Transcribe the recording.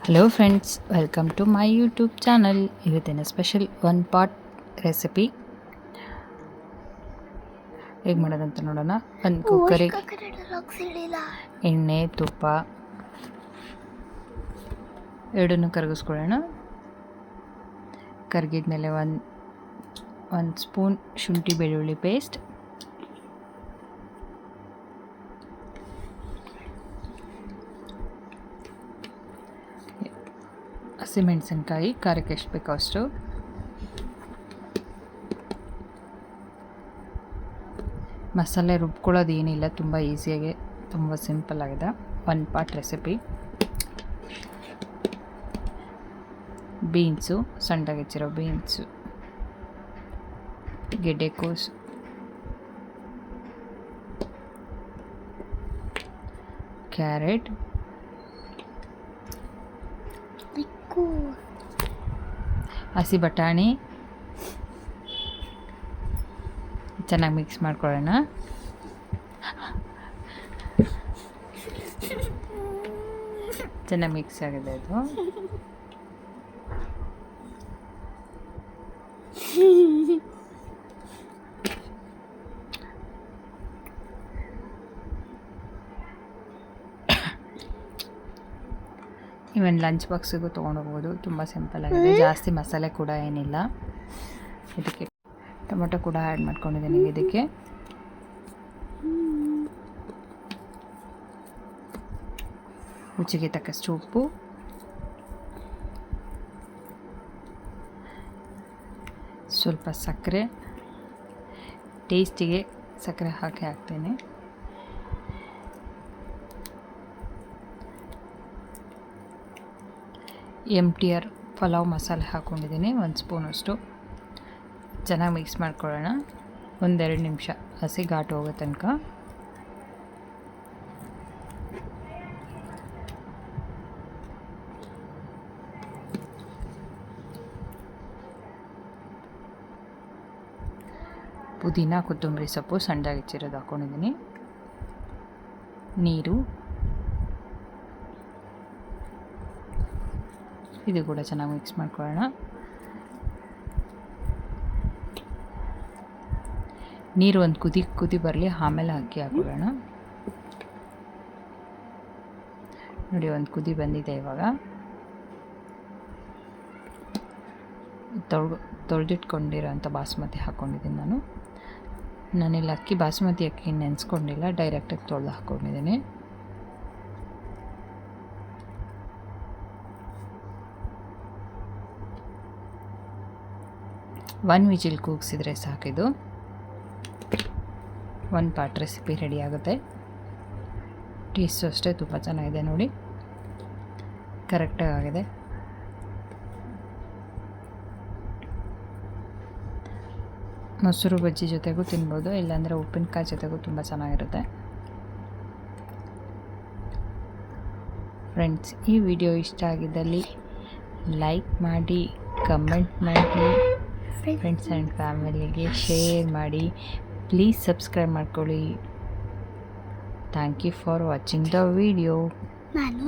Hello friends welcome to my YouTube channel ಇವತ್ತಿನ special one pot recipe ಹೇಗೆ ಮಾಡೋದಂತ ನೋಡೋಣ ಒಂದು ಕುಕ್ಕರಿಗೆ ಎಣ್ಣೆ ತುಪ್ಪ ಎರಡನ್ನು ಕರಗಿಸ್ಕೊಳ್ಳೋಣ ಕರಗಿದ ಮೇಲೆ ಒಂದು ಒಂದು ಸ್ಪೂನ್ ಶುಂಠಿ ಬೆಳ್ಳುಳ್ಳಿ ಪೇಸ್ಟ್ ಹಸಿಮೆಣಸಿನ್ಕಾಯಿ ಖಾರಕ್ಕೆ ಎಷ್ಟು ಬೇಕೋ ಅಷ್ಟು. ಮಸಾಲೆ ರುಬ್ಕೊಳ್ಳೋದು ಏನಿಲ್ಲ, ತುಂಬ ಈಸಿಯಾಗಿ, ತುಂಬ ಸಿಂಪಲ್ ಆಗಿದೆ. One pot recipe. ಬೀನ್ಸು, ಸಣ್ಣದಾಗಿ ಹೆಚ್ಚಿರೋ ಬೀನ್ಸು. ಗೆಡ್ಡೆಕೋಸು ಕ್ಯಾರೆಟ್ ಹಸಿ ಬಟಾಣಿ. ಚೆನ್ನಾಗಿ ಮಿಕ್ಸ್ ಮಾಡ್ಕೊಳ್ಳೋಣ. ಚೆನ್ನಾಗಿ ಮಿಕ್ಸ್ ಆಗಿದೆ ಇದು ಇವನ್ ಲಂಚ್ ಬಾಕ್ಸಿಗೂ ತೊಗೊಂಡೋಗ್ಬೋದು. ತುಂಬ ಸಿಂಪಲ್ ಆಗಿದೆ. ಜಾಸ್ತಿ ಮಸಾಲೆ ಕೂಡ ಏನಿಲ್ಲ. ಇದಕ್ಕೆ ಟೊಮೊಟೊ ಕೂಡ ಆ್ಯಡ್ ಮಾಡ್ಕೊಂಡಿದ್ದೀನಿ ಇದಕ್ಕೆ. ರುಚಿಗೆ ತಕ್ಕಷ್ಟು ಉಪ್ಪು. ಸ್ವಲ್ಪ ಸಕ್ಕರೆ. ಟೇಸ್ಟಿಗೆ ಸಕ್ಕರೆ ಹಾಕಿ ಹಾಕ್ತೇನೆ. ಎಂ ಟಿ ಆರ್ ಪಲಾವ್ ಮಸಾಲೆ ಹಾಕ್ಕೊಂಡಿದ್ದೀನಿ ಒಂದು ಸ್ಪೂನಷ್ಟು. ಚೆನ್ನಾಗಿ ಮಿಕ್ಸ್ ಮಾಡ್ಕೊಳ್ಳೋಣ. ಒಂದೆರಡು ನಿಮಿಷ, ಹಸಿ ಘಾಟು ಹೋಗೋ ತನಕ. ಪುದೀನ ಕೊತ್ತಂಬರಿ ಸೊಪ್ಪು ಸಣ್ಣದಾಗಿ ಹೆಚ್ಚಿರೋದು ಹಾಕ್ಕೊಂಡಿದ್ದೀನಿ ನೀರು ಇದು ಕೂಡ ಚೆನ್ನಾಗಿ ಮಿಕ್ಸ್ ಮಾಡ್ಕೊಳ್ಳೋಣ. ನೀರು ಒಂದು ಕುದಿ ಕುದಿ ಬರಲಿ, ಆಮೇಲೆ ಅಕ್ಕಿ ಹಾಕೊಳ್ಳೋಣ. ನೋಡಿ, ಒಂದು ಕುದಿ ಬಂದಿದೆ ಇವಾಗ. ತೊಳ್ ತೊಳೆದಿಟ್ಕೊಂಡಿರೋಂಥ ಬಾಸ್ಮತಿ ಹಾಕ್ಕೊಂಡಿದ್ದೀನಿ ನಾನು. ನಾನಿಲ್ಲಿ ಅಕ್ಕಿ, ಬಾಸ್ಮತಿ ಅಕ್ಕಿ ನೆನೆಸ್ಕೊಂಡಿಲ್ಲ, ಡೈರೆಕ್ಟಾಗಿ ತೊಳೆದು ಹಾಕ್ಕೊಂಡಿದ್ದೀನಿ. ಒನ್ ವಿಜಿಲ್ ಕೂಗಿಸಿದ್ರೆ ಸಾಕಿದು ಒಂದು ಪಾಟ್ ರೆಸಿಪಿ ರೆಡಿ ಆಗುತ್ತೆ. ಟೇಸ್ಟು ಅಷ್ಟೇ ತುಂಬ ಚೆನ್ನಾಗಿದೆ ನೋಡಿ. ಕರೆಕ್ಟಾಗಿ ಆಗಿದೆ. ಮೊಸರು ಬಜ್ಜಿ ಜೊತೆಗೂ ತಿನ್ಬೋದು, ಇಲ್ಲಾಂದರೆ ಉಪ್ಪಿನಕಾಯಿ ಜೊತೆಗೂ ತುಂಬ ಚೆನ್ನಾಗಿರುತ್ತೆ. ಫ್ರೆಂಡ್ಸ್ ಈ ವಿಡಿಯೋ ಇಷ್ಟ ಆಗಿದ್ದಲ್ಲಿ ಲೈಕ್ ಮಾಡಿ ಕಮೆಂಟ್ ಮಾಡಿ. ಫ್ರೆಂಡ್ಸ್ ಆ್ಯಂಡ್ ಫ್ಯಾಮಿಲಿಗೆ ಶೇರ್ ಮಾಡಿ. ಪ್ಲೀಸ್ ಸಬ್ಸ್ಕ್ರೈಬ್ ಮಾಡ್ಕೊಳ್ಳಿ. Thank you for watching the video ನಾನು